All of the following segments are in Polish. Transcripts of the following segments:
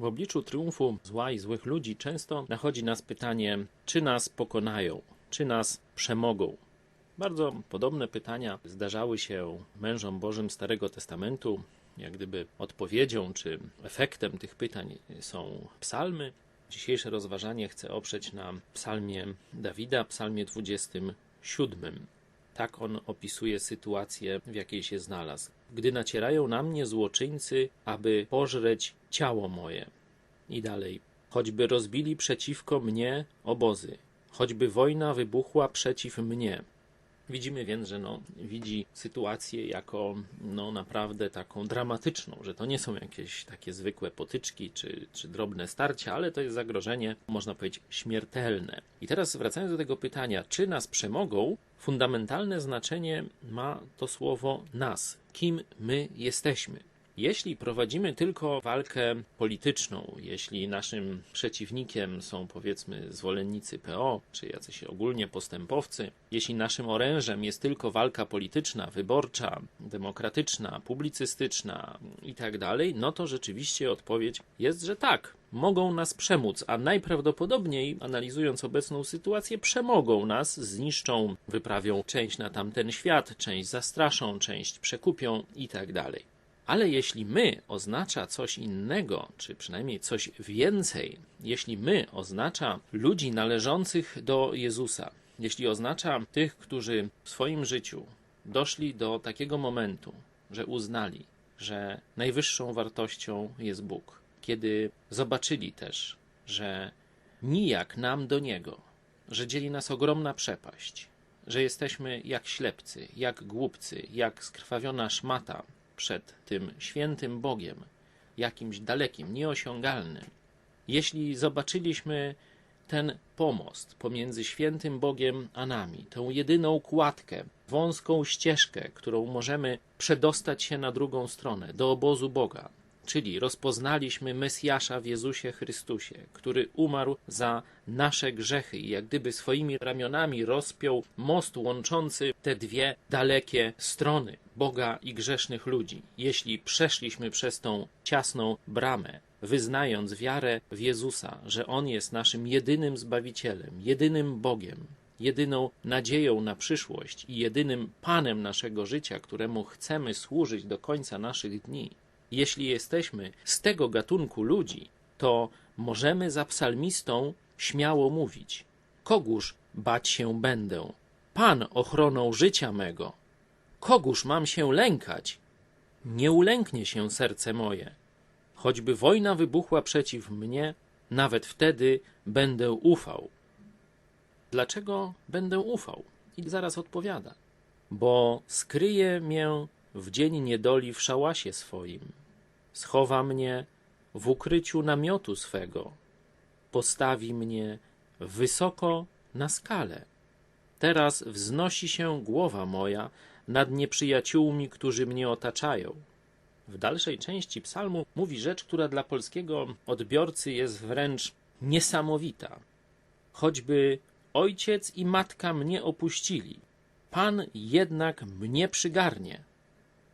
W obliczu triumfu zła i złych ludzi często nachodzi nas pytanie, czy nas pokonają, czy nas przemogą. Bardzo podobne pytania zdarzały się mężom Bożym Starego Testamentu. Jak gdyby odpowiedzią czy efektem tych pytań są psalmy. Dzisiejsze rozważanie chcę oprzeć na psalmie Dawida, psalmie 27. Tak on opisuje sytuację, w jakiej się znalazł. Gdy nacierają na mnie złoczyńcy, aby pożreć ciało moje. I dalej. Choćby rozbili przeciwko mnie obozy, choćby wojna wybuchła przeciw mnie. Widzimy więc, że no, widzi sytuację jako no, naprawdę taką dramatyczną, że to nie są jakieś takie zwykłe potyczki czy, czy drobne starcia, ale to jest zagrożenie, można powiedzieć, śmiertelne. I teraz wracając do tego pytania, czy nas przemogą, fundamentalne znaczenie ma to słowo nas, kim my jesteśmy. Jeśli prowadzimy tylko walkę polityczną, jeśli naszym przeciwnikiem są powiedzmy zwolennicy PO, czy jacyś ogólnie postępowcy, jeśli naszym orężem jest tylko walka polityczna, wyborcza, demokratyczna, publicystyczna i tak no to rzeczywiście odpowiedź jest, że tak, mogą nas przemóc, a najprawdopodobniej, analizując obecną sytuację, przemogą nas, zniszczą, wyprawią część na tamten świat, część zastraszą, część przekupią i tak. Ale jeśli my oznacza coś innego, czy przynajmniej coś więcej, jeśli my oznacza ludzi należących do Jezusa, jeśli oznacza tych, którzy w swoim życiu doszli do takiego momentu, że uznali, że najwyższą wartością jest Bóg, kiedy zobaczyli też, że nijak nam do Niego, że dzieli nas ogromna przepaść, że jesteśmy jak ślepcy, jak głupcy, jak skrwawiona szmata, przed tym świętym Bogiem, jakimś dalekim, nieosiągalnym. Jeśli zobaczyliśmy ten pomost pomiędzy świętym Bogiem a nami, tą jedyną kładkę, wąską ścieżkę, którą możemy przedostać się na drugą stronę, do obozu Boga, czyli rozpoznaliśmy Mesjasza w Jezusie Chrystusie, który umarł za nasze grzechy i jak gdyby swoimi ramionami rozpiął most łączący te dwie dalekie strony Boga i grzesznych ludzi. Jeśli przeszliśmy przez tą ciasną bramę, wyznając wiarę w Jezusa, że On jest naszym jedynym Zbawicielem, jedynym Bogiem, jedyną nadzieją na przyszłość i jedynym Panem naszego życia, któremu chcemy służyć do końca naszych dni, jeśli jesteśmy z tego gatunku ludzi, to możemy za psalmistą śmiało mówić: Kogóż bać się będę? Pan ochroną życia mego. Kogóż mam się lękać? Nie ulęknie się serce moje. Choćby wojna wybuchła przeciw mnie, nawet wtedy będę ufał. Dlaczego będę ufał? I zaraz odpowiada. Bo skryje mię w dzień niedoli w szałasie swoim schowa mnie w ukryciu namiotu swego, postawi mnie wysoko na skale. Teraz wznosi się głowa moja nad nieprzyjaciółmi, którzy mnie otaczają. W dalszej części psalmu mówi rzecz, która dla polskiego odbiorcy jest wręcz niesamowita. Choćby ojciec i matka mnie opuścili, Pan jednak mnie przygarnie.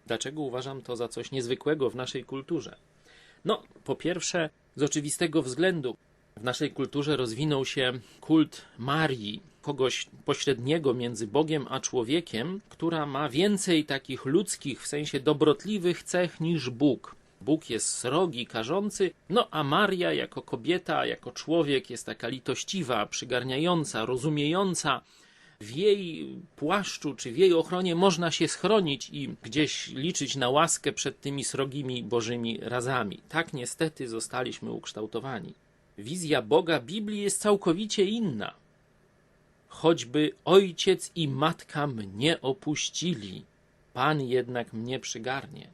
Dlaczego uważam to za coś niezwykłego w naszej kulturze? No, po pierwsze, z oczywistego względu w naszej kulturze rozwinął się kult Marii, kogoś pośredniego między Bogiem a człowiekiem, która ma więcej takich ludzkich, w sensie dobrotliwych cech niż Bóg. Bóg jest srogi, karzący, no a Maria jako kobieta, jako człowiek jest taka litościwa, przygarniająca, rozumiejąca, w jej płaszczu czy w jej ochronie można się schronić i gdzieś liczyć na łaskę przed tymi srogimi bożymi razami. Tak niestety zostaliśmy ukształtowani. Wizja Boga Biblii jest całkowicie inna. Choćby ojciec i matka mnie opuścili, Pan jednak mnie przygarnie.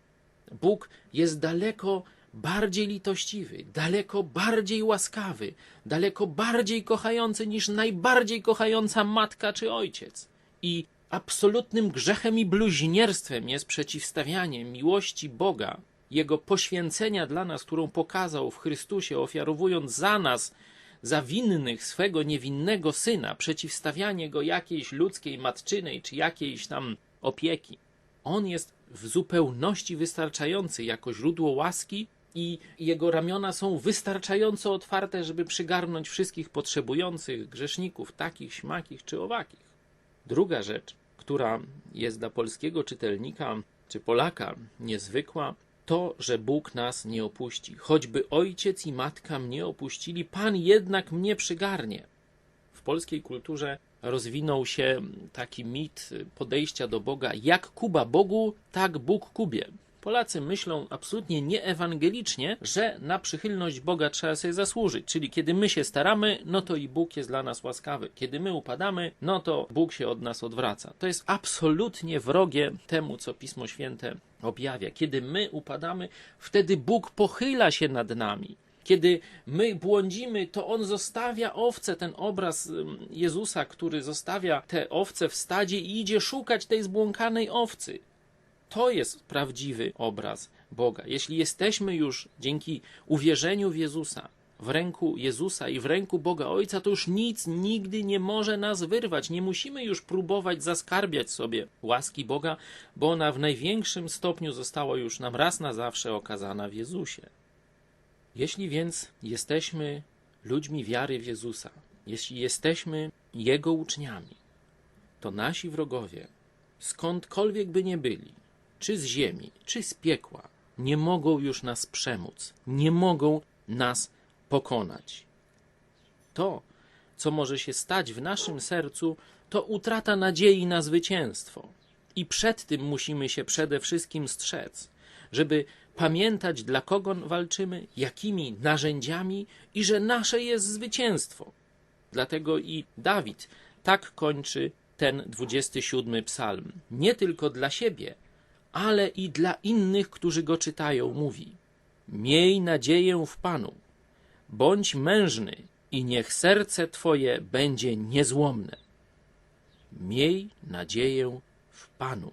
Bóg jest daleko bardziej litościwy, daleko bardziej łaskawy, daleko bardziej kochający niż najbardziej kochająca matka czy ojciec. I absolutnym grzechem i bluźnierstwem jest przeciwstawianie miłości Boga, Jego poświęcenia dla nas, którą pokazał w Chrystusie, ofiarowując za nas, za winnych swego niewinnego syna, przeciwstawianie go jakiejś ludzkiej matczynej czy jakiejś tam opieki. On jest w zupełności wystarczający jako źródło łaski i jego ramiona są wystarczająco otwarte, żeby przygarnąć wszystkich potrzebujących grzeszników, takich, śmakich czy owakich. Druga rzecz, która jest dla polskiego czytelnika czy Polaka niezwykła, to, że Bóg nas nie opuści. Choćby ojciec i matka mnie opuścili, Pan jednak mnie przygarnie. W polskiej kulturze rozwinął się taki mit podejścia do Boga, jak Kuba Bogu, tak Bóg Kubie. Polacy myślą absolutnie nieewangelicznie, że na przychylność Boga trzeba sobie zasłużyć. Czyli kiedy my się staramy, no to i Bóg jest dla nas łaskawy. Kiedy my upadamy, no to Bóg się od nas odwraca. To jest absolutnie wrogie temu, co Pismo Święte objawia. Kiedy my upadamy, wtedy Bóg pochyla się nad nami. Kiedy my błądzimy, to On zostawia owce, ten obraz Jezusa, który zostawia te owce w stadzie i idzie szukać tej zbłąkanej owcy. To jest prawdziwy obraz Boga. Jeśli jesteśmy już dzięki uwierzeniu w Jezusa, w ręku Jezusa i w ręku Boga Ojca, to już nic nigdy nie może nas wyrwać. Nie musimy już próbować zaskarbiać sobie łaski Boga, bo ona w największym stopniu została już nam raz na zawsze okazana w Jezusie. Jeśli więc jesteśmy ludźmi wiary w Jezusa, jeśli jesteśmy Jego uczniami, to nasi wrogowie, skądkolwiek by nie byli, czy z ziemi, czy z piekła, nie mogą już nas przemóc, nie mogą nas pokonać. To, co może się stać w naszym sercu, to utrata nadziei na zwycięstwo. I przed tym musimy się przede wszystkim strzec, żeby pamiętać, dla kogo walczymy, jakimi narzędziami i że nasze jest zwycięstwo. Dlatego i Dawid tak kończy ten 27 psalm. Nie tylko dla siebie, ale i dla innych, którzy go czytają, mówi: Miej nadzieję w Panu, bądź mężny i niech serce Twoje będzie niezłomne. Miej nadzieję w Panu.